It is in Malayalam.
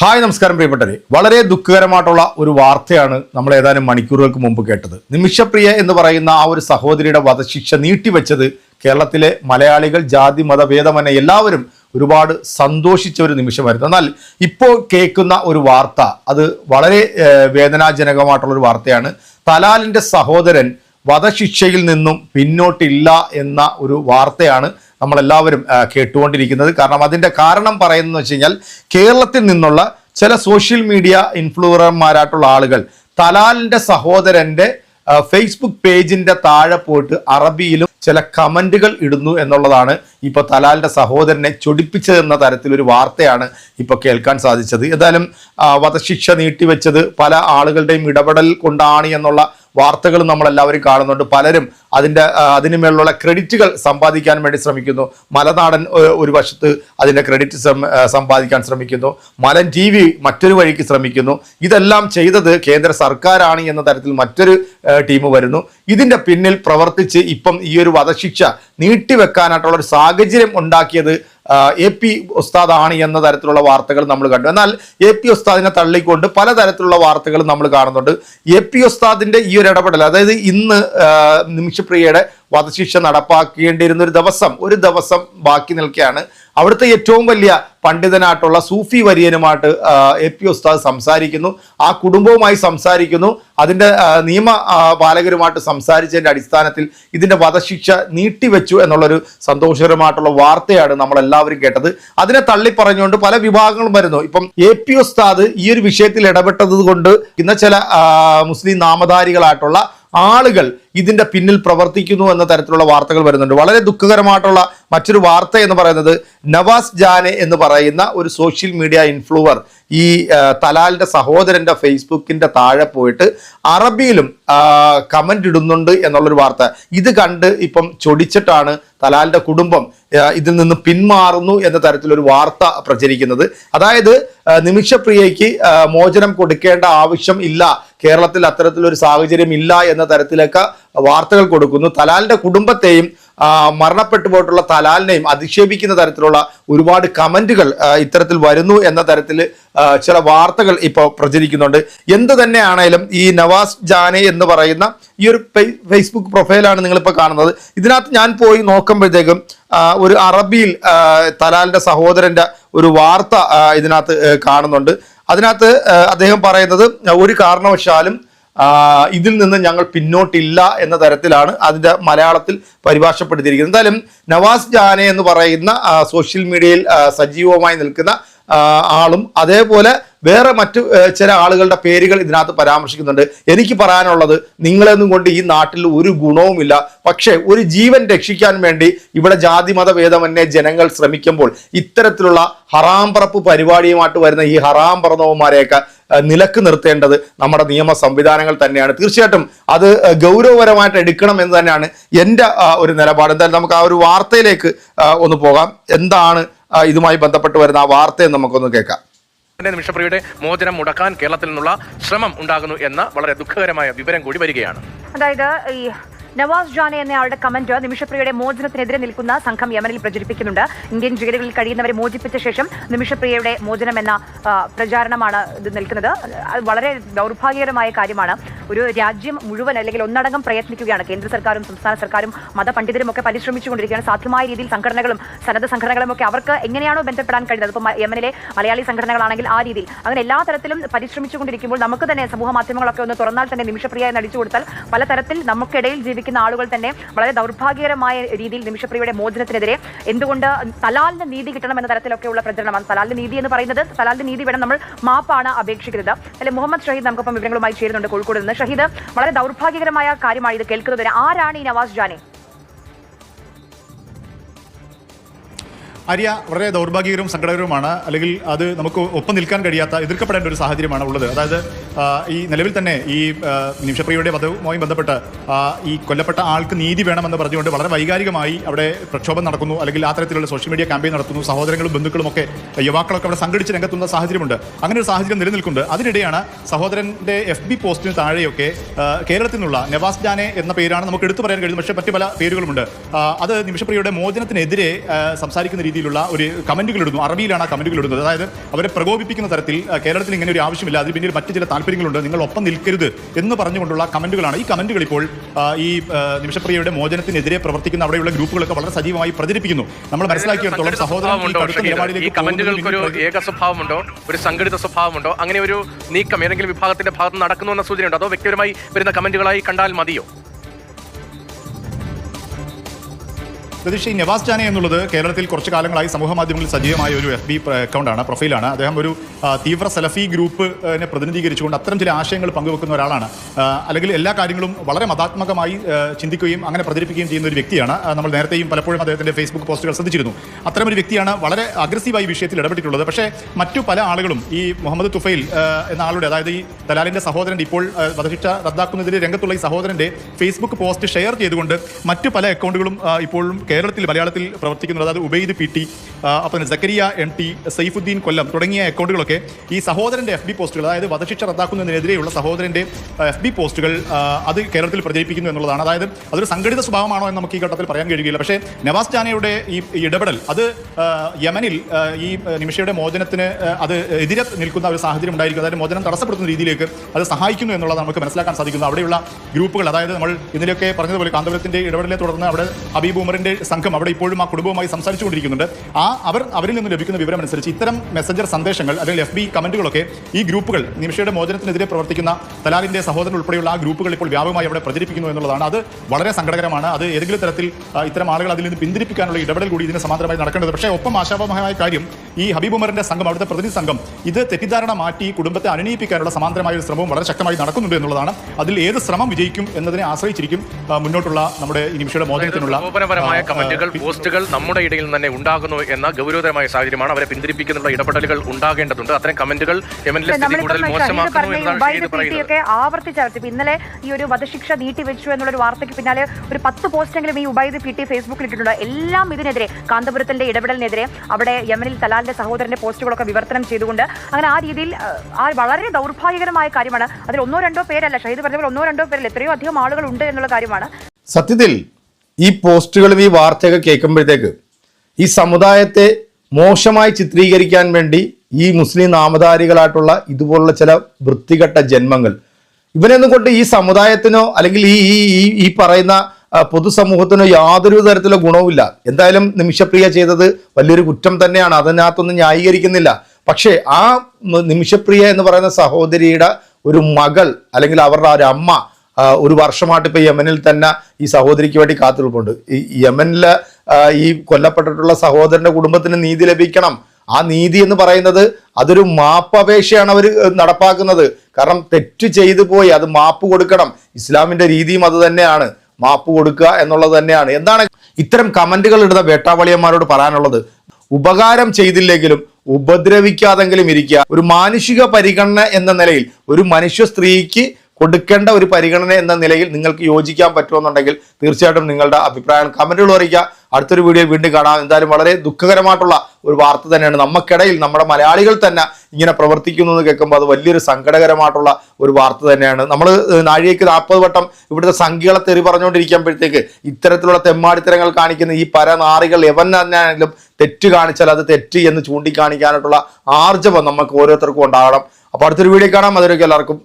ഹായ് നമസ്കാരം പ്രിയപ്പെട്ടവരെ. വളരെ ദുഃഖകരമായിട്ടുള്ള ഒരു വാർത്തയാണ് നമ്മൾ ഏതാനും മണിക്കൂറുകൾക്ക് മുമ്പ് കേട്ടത്. നിമിഷപ്രിയ എന്ന് പറയുന്ന ആ ഒരു സഹോദരിയുടെ വധശിക്ഷ നീട്ടിവെച്ചത് കേരളത്തിലെ മലയാളികൾ ജാതി മതഭേദമനെ എല്ലാവരും ഒരുപാട് സന്തോഷിച്ച ഒരു നിമിഷമായിരുന്നു. എന്നാൽ ഇപ്പോൾ കേൾക്കുന്ന ഒരു വാർത്ത അത് വളരെ വേദനാജനകമായിട്ടുള്ള ഒരു വാർത്തയാണ്. തലാലിന്റെ സഹോദരൻ വധശിക്ഷയിൽ നിന്നും പിന്നോട്ടില്ല എന്ന ഒരു വാർത്തയാണ് നമ്മളെല്ലാവരും കേട്ടുകൊണ്ടിരിക്കുന്നത്. കാരണം അതിന്റെ കാരണം പറയുന്നത് വെച്ച് കഴിഞ്ഞാൽ കേരളത്തിൽ നിന്നുള്ള ചില സോഷ്യൽ മീഡിയ ഇൻഫ്ലുവറന്മാരായിട്ടുള്ള ആളുകൾ തലാലിന്റെ സഹോദരന്റെ ഫേസ്ബുക്ക് പേജിന്റെ താഴെ പോയിട്ട് അറബിയിലും ചില കമന്റുകൾ ഇടുന്നു എന്നുള്ളതാണ് ഇപ്പോൾ തലാലിന്റെ സഹോദരനെ ചൊടിപ്പിച്ചതെന്ന തരത്തിലൊരു വാർത്തയാണ് ഇപ്പോൾ കേൾക്കാൻ സാധിച്ചത്. ഏതായാലും വധശിക്ഷ നീട്ടിവെച്ചത് പല ആളുകളുടെയും ഇടപെടൽ കൊണ്ടാണ് എന്നുള്ള വാർത്തകൾ നമ്മളെല്ലാവരും കാണുന്നുണ്ട്. പലരും അതിന്റെ അതിനുമേലുള്ള അതിന് മേലുള്ള ക്രെഡിറ്റുകൾ സമ്പാദിക്കാൻ വേണ്ടി ശ്രമിക്കുന്നു. മലനാടൻ ഒരു വശത്ത് അതിന്റെ ക്രെഡിറ്റ് സമ്പാദിക്കാൻ ശ്രമിക്കുന്നു. മലൻ ടി വി മറ്റൊരു വഴിക്ക് ശ്രമിക്കുന്നു. ഇതെല്ലാം ചെയ്തത് കേന്ദ്ര സർക്കാരാണ് എന്ന തരത്തിൽ മറ്റൊരു ടീം വരുന്നു. ഇതിന്റെ പിന്നിൽ പ്രവർത്തിച്ച് ഇപ്പം ഈ ഒരു വധശിക്ഷ നീട്ടിവെക്കാനായിട്ടുള്ള ഒരു സാഹചര്യം ഉണ്ടാക്കിയത് എ പി ഉസ്താദാണ് എന്ന തരത്തിലുള്ള വാർത്തകൾ നമ്മൾ കണ്ടു. എന്നാൽ എ പി ഉസ്താദിനെ തള്ളിക്കൊണ്ട് പലതരത്തിലുള്ള വാർത്തകൾ നമ്മൾ കാണുന്നുണ്ട്. എ പി ഉസ്താദിന്റെ ഈ ഒരു ഇടപെടൽ അതായത് ഇന്ന് നിമിഷപ്രിയയുടെ വധശിക്ഷ നടപ്പാക്കേണ്ടിയിരുന്ന ഒരു ദിവസം ഒരു ദിവസം ബാക്കി നിൽക്കുകയാണ്. അവിടുത്തെ ഏറ്റവും വലിയ പണ്ഡിതനായിട്ടുള്ള സൂഫി വര്യനുമായിട്ട് എ പി ഉസ്താദ് സംസാരിക്കുന്നു. ആ കുടുംബവുമായി സംസാരിക്കുന്നു. അതിന്റെ നിയമ പാലകരുമായിട്ട് സംസാരിച്ചതിന്റെ അടിസ്ഥാനത്തിൽ ഇതിന്റെ വധശിക്ഷ നീട്ടിവെച്ചു എന്നുള്ളൊരു സന്തോഷകരമായിട്ടുള്ള വാർത്തയാണ് നമ്മളെല്ലാവരും കേട്ടത്. അതിനെ തള്ളിപ്പറഞ്ഞുകൊണ്ട് പല വിഭാഗങ്ങളും വരുന്നു. ഇപ്പം എ പി ഉസ്താദ് ഈ ഒരു വിഷയത്തിൽ ഇടപെട്ടത് കൊണ്ട് ഇന്ന് ചില മുസ്ലിം നാമധാരികളായിട്ടുള്ള ആളുകൾ ഇതിന്റെ പിന്നിൽ പ്രവർത്തിക്കുന്നു എന്ന തരത്തിലുള്ള വാർത്തകൾ വരുന്നുണ്ട്. വളരെ ദുഃഖകരമായിട്ടുള്ള മറ്റൊരു വാർത്ത എന്ന് പറയുന്നത് നവാസ് ജാനെ എന്ന് പറയുന്ന ഒരു സോഷ്യൽ മീഡിയ ഇൻഫ്ലുവർ ഈ തലാലിന്റെ സഹോദരന്റെ ഫേസ്ബുക്കിന്റെ താഴെ പോയിട്ട് അറബിയിലും കമന്റ് ഇടുന്നുണ്ട് എന്നുള്ളൊരു വാർത്ത. ഇത് കണ്ട് ഇപ്പം ചൊടിച്ചിട്ടാണ് തലാലിന്റെ കുടുംബം ഇതിൽ നിന്ന് പിന്മാറുന്നു എന്ന തരത്തിലൊരു വാർത്ത പ്രചരിക്കുന്നത്. അതായത് നിമിഷപ്രിയയ്ക്ക് മോചനം കൊടുക്കേണ്ട ആവശ്യം ഇല്ല. കേരളത്തിൽ അത്തരത്തിലൊരു സാഹചര്യം ഇല്ല എന്ന തരത്തിലൊക്കെ വാർത്തകൾ കൊടുക്കുന്നു. തലാലിന്റെ കുടുംബത്തെയും മരണപ്പെട്ടു പോയിട്ടുള്ള തലാലിനെയും അധിക്ഷേപിക്കുന്ന തരത്തിലുള്ള ഒരുപാട് കമന്റുകൾ ഇത്തരത്തിൽ വരുന്നു എന്ന തരത്തിൽ ചില വാർത്തകൾ ഇപ്പോൾ പ്രചരിക്കുന്നുണ്ട്. എന്ത് തന്നെയാണേലും ഈ നവാസ് ജാനെ എന്ന് പറയുന്ന ഈ ഒരു ഫേസ്ബുക്ക് പ്രൊഫൈലാണ് നിങ്ങളിപ്പോൾ കാണുന്നത്. ഇതിനകത്ത് ഞാൻ പോയി നോക്കുമ്പോഴത്തേക്കും ഒരു അറബിയിൽ തലാലിന്റെ സഹോദരന്റെ ഒരു വാർത്ത ഇതിനകത്ത് കാണുന്നുണ്ട്. അതിനകത്ത് അദ്ദേഹം പറയുന്നത് ഒരു കാരണവശാലും ഇതിൽ നിന്ന് ഞങ്ങൾ പിന്നോട്ടില്ല എന്ന തരത്തിലാണ് അതിന്റെ മലയാളത്തിൽ പരിഭാഷപ്പെടുത്തിയിരിക്കുന്നത്. എന്തായാലും നവാസ് ജാനെ എന്ന് പറയുന്ന സോഷ്യൽ മീഡിയയിൽ സജീവമായി നിൽക്കുന്ന ആളും അതേപോലെ വേറെ മറ്റു ചില ആളുകളുടെ പേരുകൾ ഇതിനകത്ത് പരാമർശിക്കുന്നുണ്ട്. എനിക്ക് പറയാനുള്ളത് നിങ്ങളെന്നും കൊണ്ട് ഈ നാട്ടിൽ ഒരു ഗുണവുമില്ല. പക്ഷേ ഒരു ജീവൻ രക്ഷിക്കാൻ വേണ്ടി ഇവിടെ ജാതി മത ഭേദമന്യേ ജനങ്ങൾ ശ്രമിക്കുമ്പോൾ ഇത്തരത്തിലുള്ള ഹറാം പറപ്പ് പരിപാടിയുമായിട്ട് വരുന്ന ഈ ഹറാം പറന്നവന്മാരെയൊക്കെ ഏഹ് നിലയ്ക്ക് നിർത്തേണ്ടത് നമ്മുടെ നിയമ സംവിധാനങ്ങൾ തന്നെയാണ്. തീർച്ചയായിട്ടും അത് ഗൗരവപരമായിട്ട് എടുക്കണം എന്ന് തന്നെയാണ് എന്റെ ഒരു നിലപാട്. എന്തായാലും നമുക്ക് ആ ഒരു വാർത്തയിലേക്ക് ഒന്ന് പോകാം. എന്താണ് ഇതുമായി ബന്ധപ്പെട്ട് വരുന്ന ആ വാർത്തയെന്ന് നമുക്കൊന്ന് കേൾക്കാം. നിമിഷപ്രിയുടെ മോചനം മുടക്കാൻ കേരളത്തിൽ നിന്നുള്ള ശ്രമം ഉണ്ടാകുന്നു എന്ന വളരെ ദുഃഖകരമായ വിവരം കൂടി വരികയാണ്. അതായത് ഈ നവാസ് ജാനെ എന്നയാളുടെ കമന്റ് നിമിഷപ്രിയയുടെ മോചനത്തിനെതിരെ നിൽക്കുന്ന സംഘം യമനിൽ പ്രചരിപ്പിക്കുന്നുണ്ട്. ഇന്ത്യൻ ജയിലുകളിൽ കഴിയുന്നവരെ മോചിപ്പിച്ച ശേഷം നിമിഷപ്രിയയുടെ മോചനം എന്ന പ്രചാരണമാണ് ഇത് നിൽക്കുന്നത്. വളരെ ദൗർഭാഗ്യകരമായ കാര്യമാണ്. ഒരു രാജ്യം മുഴുവൻ അല്ലെങ്കിൽ ഒന്നടങ്കം പ്രയത്നിക്കുകയാണ്. കേന്ദ്ര സർക്കാരും സംസ്ഥാന സർക്കാരും മതപണ്ഡിതരും ഒക്കെ പരിശ്രമിച്ചുകൊണ്ടിരിക്കുകയാണ്. സാധ്യമായ രീതിയിൽ സംഘടനകളും സന്നദ്ധ സംഘടനകളും ഒക്കെ അവർക്ക് എങ്ങനെയാണോ ബന്ധപ്പെടാൻ കഴിയുന്നത് ഇപ്പോൾ യമനിലെ മലയാളി സംഘടനകളാണെങ്കിൽ ആ രീതിയിൽ. അങ്ങനെ എല്ലാ തരത്തിലും പരിശ്രമിച്ചുകൊണ്ടിരിക്കുമ്പോൾ നമുക്ക് തന്നെ സമൂഹ മാധ്യമങ്ങളൊക്കെ ഒന്ന് തുറന്നാൽ തന്നെ നിമിഷപ്രിയ എന്ന് അടിച്ചു കൊടുത്താൽ പലതരത്തിൽ നമുക്കിടയിൽ ജീവിക്കുന്ന ആളുകൾ തന്നെ വളരെ ദൗർഭാഗ്യകരമായ രീതിയിൽ നിമിഷപ്രിയയുടെ മോചനത്തിനെതിരെ എന്തുകൊണ്ട് തലാലിന് നീതി കിട്ടണം എന്ന തരത്തിലൊക്കെയുള്ള പ്രചരണമാണ്. തലാലിന് നീതി എന്ന് പറയുന്നത് തലാലിന് നീതി വേണം നമ്മൾ മാപ്പാണ് അപേക്ഷിക്കുന്നത്. അല്ലെ മുഹമ്മദ് ഷഹീദ് നമുക്കൊപ്പം വിവരങ്ങളുമായി ചേരുന്നുണ്ട് കോഴിക്കോട് നിന്ന്. ഷഹീദ് വളരെ ദൗർഭാഗ്യകരമായ കാര്യമാണ് ഇത് കേൾക്കുന്നത് ആരാണ് ഈ നവാസ് ജാനെ? അരിയ വളരെ ദൗർഭാഗ്യകരവും സങ്കടകരവുമാണ്. അല്ലെങ്കിൽ അത് നമുക്ക് ഒപ്പം നിൽക്കാൻ കഴിയാത്ത എതിർക്കപ്പെടേണ്ട ഒരു സാഹചര്യമാണ് ഉള്ളത്. അതായത് ഈ നിലവിൽ തന്നെ ഈ നിമിഷപ്രിയയുടെ വധവുമായി ബന്ധപ്പെട്ട് ഈ കൊല്ലപ്പെട്ട ആൾക്ക് നീതി വേണമെന്ന് പറഞ്ഞുകൊണ്ട് വളരെ വൈകാരികമായി അവിടെ പ്രക്ഷോഭം നടക്കുന്നു. അല്ലെങ്കിൽ ആ തരത്തിലുള്ള സോഷ്യൽ മീഡിയ ക്യാമ്പയിൻ നടത്തുന്നു. സഹോദരങ്ങളും ബന്ധുക്കളും ഒക്കെ യുവാക്കളൊക്കെ അവിടെ സംഘടിച്ച് രംഗത്തുന്ന സാഹചര്യമുണ്ട്. അങ്ങനെ ഒരു സാഹചര്യം നിലനിൽക്കുന്നുണ്ട്. അതിനിടെയാണ് സഹോദരന്റെ എഫ് ബി പോസ്റ്റിന് താഴെയൊക്കെ കേരളത്തിൽ നിന്നുള്ള നവാസ് ജാനെ എന്ന പേരാണ് നമുക്ക് എടുത്തു പറയാൻ കഴിയുന്നത്. പക്ഷേ മറ്റു പല പേരുകളുമുണ്ട്. അത് നിമിഷപ്രിയയുടെ മോചനത്തിനെതിരെ സംസാരിക്കുന്ന രീതിയിലുള്ള ഒരു കമന്റുകൾ ഇടുന്നു. അറബിയിലാണ് ആ കമന്റുകൾ ഇടുന്നത്. അതായത് അവരെ പ്രകോപിപ്പിക്കുന്ന തരത്തിൽ കേരളത്തിൽ ഇങ്ങനെ ഒരു ആവശ്യമില്ല. അതിന് പിന്നിൽ മറ്റു ചില താല്പര്യങ്ങളുണ്ട് നിങ്ങൾ ഒപ്പം നിൽക്കരുത് എന്ന് പറഞ്ഞുകൊണ്ടുള്ള കമന്റുകളാണ്. ഈ കമന്റുകൾ ഇപ്പോൾ ഈ നിമിഷപ്രിയയുടെ മോചനത്തിനെതിരെ പ്രവർത്തിക്കുന്ന അവിടെയുള്ള ഗ്രൂപ്പുകളൊക്കെ വളരെ സജീവമായി പ്രചരിപ്പിക്കുന്നു. നമ്മൾ മനസ്സിലാക്കിയിടത്തോളം സഹോദരൻ ഏക സ്വഭാവമുണ്ടോ? ഒരു സംഘടിത സ്വഭാവമുണ്ടോ? അങ്ങനെ ഒരു നീക്കം ഏതെങ്കിലും വിഭാഗത്തിന്റെ ഭാഗത്ത് നടക്കുന്നു എന്ന സൂചനയുണ്ടോ? അതോ വ്യക്തിപരമായി വരുന്ന കമന്റുകളായി കണ്ടാൽ മതിയോ? പ്രതീക്ഷ ഈ നവാസ് ജാനെ എന്നുള്ളത് കേരളത്തിൽ കുറച്ച് കാലങ്ങളായി സമൂഹ മാധ്യമങ്ങളിൽ സജീവമായ ഒരു എഫ് ബി അക്കൗണ്ടാണ് പ്രൊഫൈലാണ്. അദ്ദേഹം ഒരു തീവ്ര സലഫി ഗ്രൂപ്പിനെ പ്രതിനിധീകരിച്ചുകൊണ്ട് അത്തരം ചില ആശയങ്ങൾ പങ്കുവെക്കുന്ന ഒരാളാണ്. അല്ലെങ്കിൽ എല്ലാ കാര്യങ്ങളും വളരെ മതാത്മകമായി ചിന്തിക്കുകയും അങ്ങനെ പ്രചരിപ്പിക്കുകയും ചെയ്യുന്ന ഒരു വ്യക്തിയാണ്. നമ്മൾ നേരത്തെയും പലപ്പോഴും അദ്ദേഹത്തിന്റെ ഫേസ്ബുക്ക് പോസ്റ്റുകൾ ശ്രദ്ധിച്ചിരുന്നു. അത്തരം ഒരു വ്യക്തിയാണ് വളരെ അഗ്രസീവായി വിഷയത്തിൽ ഇടപെട്ടിട്ടുള്ളത്. പക്ഷേ മറ്റു പല ആളുകളും ഈ മുഹമ്മദ് തുഫൈൽ എന്ന ആളുടെ അതായത് ഈ ദലാലിന്റെ സഹോദരന്റെ ഇപ്പോൾ വധശിക്ഷ റദ്ദാക്കുന്നതിന് രംഗത്തുള്ള ഈ സഹോദരന്റെ ഫേസ്ബുക്ക് പോസ്റ്റ് ഷെയർ ചെയ്തുകൊണ്ട് മറ്റു പല അക്കൗണ്ടുകളും ഇപ്പോഴും കേരളത്തിൽ മലയാളത്തിൽ പ്രവർത്തിക്കുന്നത് അതായത് ഉബൈദ് പി ടി അപ്പം സക്കരിയ എം ടി സൈഫുദ്ദീൻ കൊല്ലം തുടങ്ങിയ അക്കൗണ്ടുകളൊക്കെ ഈ സഹോദരന്റെ എഫ് ബി പോസ്റ്റുകൾ അതായത് വധശിക്ഷ റദ്ദാക്കുന്നതിനെതിരെയുള്ള സഹോദരന്റെ എഫ് ബി പോസ്റ്റുകൾ അത് കേരളത്തിൽ പ്രചരിപ്പിക്കുന്നു എന്നുള്ളതാണ്. അതായത് അതൊരു സംഘടിത സ്വഭാവമാണോ എന്ന് നമുക്ക് ഈ ഘട്ടത്തിൽ പറയാൻ കഴിയുകയില്ല. പക്ഷേ നവാസ് ജാനയുടെ ഈ ഇടപെടൽ അത് യമനിൽ ഈ നിമിഷയുടെ മോചനത്തിന് അത് എതിരെ നിൽക്കുന്ന ഒരു സാഹചര്യം ഉണ്ടായിരിക്കും. അതായത് മോചനം തടസ്സപ്പെടുത്തുന്ന രീതിയിലേക്ക് അത് സഹായിക്കുന്നു എന്നുള്ളത് നമുക്ക് മനസ്സിലാക്കാൻ സാധിക്കുന്നു അവിടെയുള്ള ഗ്രൂപ്പുകൾ അതായത് നമ്മൾ ഇതിലൊക്കെ പറഞ്ഞതുപോലെ കാന്തപുരത്തിന്റെ ഇടപെടലിനെ തുടർന്ന് അവിടെ ഹബീബ് ഉമറിന്റെ സംഘം അവിടെ ഇപ്പോഴും ആ കുടുംബവുമായി സംസാരിച്ചുകൊണ്ടിരിക്കുന്നുണ്ട്. ആ അവർ അവരിൽ നിന്ന് ലഭിക്കുന്ന വിവരം അനുസരിച്ച് ഇത്തരം മെസ്സഞ്ചർ സന്ദേശങ്ങൾ അല്ലെങ്കിൽ എഫ് ബി കമന്റുകളൊക്കെ ഈ ഗ്രൂപ്പുകൾ നിമിഷയുടെ മോചനത്തിനെതിരെ പ്രവർത്തിക്കുന്ന തലാലിന്റെ സഹോദരൻ ഉൾപ്പെടെയുള്ള ആ ഗ്രൂപ്പുകൾ ഇപ്പോൾ വ്യാപകമായി അവിടെ പ്രചരിപ്പിക്കുന്നു എന്നുള്ളതാണ്. അത് വളരെ സങ്കടകരമാണ്. അത് ഏതെങ്കിലും തരത്തിൽ ഇത്തരം ആളുകൾ അതിൽ നിന്ന് പിന്തിരിപ്പിക്കാനുള്ള ഇടപെടൽ കൂടി ഇതിന് സമാന്തരമായി നടക്കേണ്ടത് പക്ഷേ ഒപ്പം ആശാവഹമായ കാര്യം ഈ ഹബീബ് ഉമറിന്റെ സംഘം അവിടുത്തെ പ്രതിനിധി സംഘം ഇത് തെറ്റിദ്ധാരണ മാറ്റി കുടുംബത്തെ അനുനയിപ്പിക്കാനുള്ള സമാന്തരമായ ഒരു ശ്രമവും വളരെ ശക്തമായി നടക്കുന്നുണ്ട് എന്നുള്ളതാണ്. അതിൽ ഏത് ശ്രമം വിജയിക്കും എന്നതിനെ ആശ്രയിച്ചിരിക്കും മുന്നോട്ടുള്ള നമ്മുടെ ഈ നിമിഷയുടെ മോചനത്തിനുള്ള കമന്റുകൾ പോസ്റ്റുകൾ നമ്മുടെ ഇടയിൽ തന്നെ ഉണ്ടാകുന്നു എന്ന ഗൗരവതരമായ സാഹചര്യമാണ് അവരെ പിന്തിരിപ്പിക്കുന്നുള്ള ഇടപെടലുകൾ ഉണ്ടാകേണ്ടതുണ്ട്. അത്തരം കമന്റുകൾ ഇപ്പൊ ഇന്നലെ ഈ ഒരു വധശിക്ഷ നീട്ടിവെച്ചു എന്നുള്ളൊരു വാർത്തയ്ക്ക് പിന്നാലെ ഒരു പത്ത് പോസ്റ്റെങ്കിലും ഈ ഉബൈദ് പി ടി ഫേസ്ബുക്കിൽ ഇട്ടിട്ടുണ്ട്. എല്ലാം ഇതിനെതിരെ കാന്തപുരത്തിന്റെ ഇടപെടലിനെതിരെ അവിടെ യമനിൽ തലാലിന്റെ സഹോദരന്റെ പോസ്റ്റുകളൊക്കെ വിവർത്തനം ചെയ്തുകൊണ്ട് അങ്ങനെ ആ രീതിയിൽ ആ വളരെ ദൗർഭാഗ്യകരമായ കാര്യമാണ്. അതിൽ ഒന്നോ രണ്ടോ പേരല്ല ഷഹീദ് പറഞ്ഞ പോലെ ഒന്നോ രണ്ടോ പേരല്ല എത്രയോ അധികം ആളുകൾ ഉണ്ട് എന്നുള്ള കാര്യമാണ്. സത്യത്തിൽ ഈ പോസ്റ്റുകളും ഈ വാർത്തയൊക്കെ കേൾക്കുമ്പോഴത്തേക്ക് ഈ സമുദായത്തെ മോശമായി ചിത്രീകരിക്കാൻ വേണ്ടി ഈ മുസ്ലിം നാമധാരികളായിട്ടുള്ള ഇതുപോലുള്ള ചില വൃത്തികെട്ട ജന്മങ്ങൾ ഇവനൊന്നും കൊണ്ട് ഈ സമുദായത്തിനോ അല്ലെങ്കിൽ ഈ ഈ ഈ- പറയുന്ന പൊതുസമൂഹത്തിനോ യാതൊരു തരത്തിലോ ഗുണവുമില്ല. എന്തായാലും നിമിഷപ്രിയ ചെയ്തത് വലിയൊരു കുറ്റം തന്നെയാണ്. അതിനകത്തൊന്നും ന്യായീകരിക്കുന്നില്ല. പക്ഷേ ആ നിമിഷപ്രിയ എന്ന് പറയുന്ന സഹോദരിയുടെ ഒരു മകൾ അല്ലെങ്കിൽ അവരുടെ ഒരു അമ്മ ഒരു വർഷമായിട്ട് ഇപ്പൊ യമനിൽ തന്നെ ഈ സഹോദരിക്ക് വേണ്ടി കാത്തിരിപ്പുണ്ട്. ഈ യമനിലെ ഈ കൊല്ലപ്പെട്ടിട്ടുള്ള സഹോദരന്റെ കുടുംബത്തിന് നീതി ലഭിക്കണം. ആ നീതി എന്ന് പറയുന്നത് അതൊരു മാപ്പപേക്ഷയാണ് അവർ നടപ്പാക്കുന്നത്. കാരണം തെറ്റ് ചെയ്തു പോയി അത് മാപ്പ് കൊടുക്കണം. ഇസ്ലാമിന്റെ രീതിയും അത് തന്നെയാണ്. മാപ്പ് കൊടുക്കുക എന്നുള്ളത് തന്നെയാണ്. എന്താണ് ഇത്തരം കമന്റുകൾ ഇടുന്ന വേട്ടാവളിയന്മാരോട് പറയാനുള്ളത്? ഉപകാരം ചെയ്തില്ലെങ്കിലും ഉപദ്രവിക്കാതെങ്കിലും ഇരിക്കുക. ഒരു മാനുഷിക പരിഗണന എന്ന നിലയിൽ ഒരു മനുഷ്യ സ്ത്രീക്ക് കൊടുക്കേണ്ട ഒരു പരിഗണന എന്ന നിലയിൽ നിങ്ങൾക്ക് യോജിക്കാൻ പറ്റുമെന്നുണ്ടെങ്കിൽ തീർച്ചയായിട്ടും നിങ്ങളുടെ അഭിപ്രായം കമന്റുകൾ അറിയിക്കുക. അടുത്തൊരു വീഡിയോ വീണ്ടും കാണാം. എന്തായാലും വളരെ ദുഃഖകരമായിട്ടുള്ള ഒരു വാർത്ത തന്നെയാണ്. നമുക്കിടയിൽ നമ്മുടെ മലയാളികൾ തന്നെ ഇങ്ങനെ പ്രവർത്തിക്കുന്നു എന്ന് കേൾക്കുമ്പോൾ അത് വലിയൊരു സങ്കടകരമായിട്ടുള്ള ഒരു വാർത്ത തന്നെയാണ്. നമ്മൾ നാഴികയ്ക്ക് നാൽപ്പത് വട്ടം ഇവിടുത്തെ സംഖ്യകളെ തെറി പറഞ്ഞുകൊണ്ടിരിക്കുമ്പോഴത്തേക്ക് ഇത്തരത്തിലുള്ള തെമ്മാടിത്തരങ്ങൾ കാണിക്കുന്ന ഈ പരനാറികൾ എവൻ തന്നെയാണെങ്കിലും തെറ്റ് കാണിച്ചാൽ അത് തെറ്റ് എന്ന് ചൂണ്ടിക്കാണിക്കാനായിട്ടുള്ള ആർജവം നമുക്ക് ഓരോരുത്തർക്കും ഉണ്ടാകണം. അപ്പോൾ അടുത്തൊരു വീഡിയോ കാണാം. അതിലേക്ക് എല്ലാവർക്കും